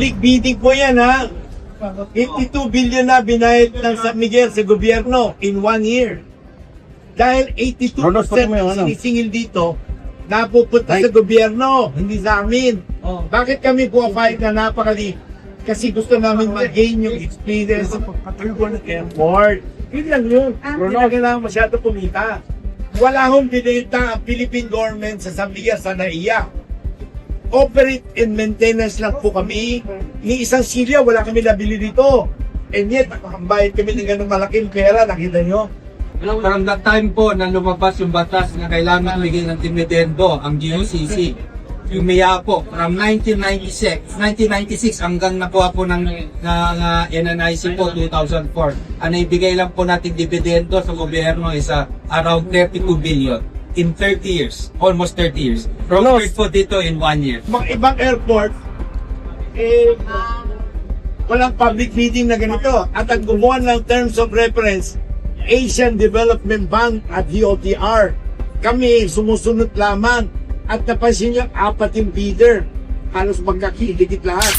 Big bidding po yan ha. 82 billion na binayad ng San Miguel sa gobyerno in one year. Dahil 82% Ronos, pati mo yung ano. sinisingil dito, napupunta sa gobyerno, hindi sa amin. Oh. Bakit kami pumapayag na napakali? Kasi gusto namin mag-gain yung experience sa pagpapaliguan ng airport. Yun lang yun. Hindi na kailangan masyado kumita. Wala hong binita ang Philippine government sa San Miguel sa NAIA. Operate and maintenance lang po kami. Ni isang silya, wala kami nabili dito. And yet, nakakambayad kami ng ganung malaking pera, nakita nyo? From that time po na lumabas yung batas na kailangan bigyan ng dividendo ang GOCC, umiya po from 1996, 1996 hanggang nakuha po ng, ng uh, NNIC po 2004. Ang naibigay lang po natin dividendo sa gobyerno is uh, around 32 billion in 30 years, almost 30 years. From Ronos. po dito in one year. mga ibang airport, eh, walang public bidding na ganito. At ang gumawa ng terms of reference, Asian Development Bank at DOTR. Kami sumusunod lamang at napansin niyo apat yung bidder. Halos magkakidikit lahat.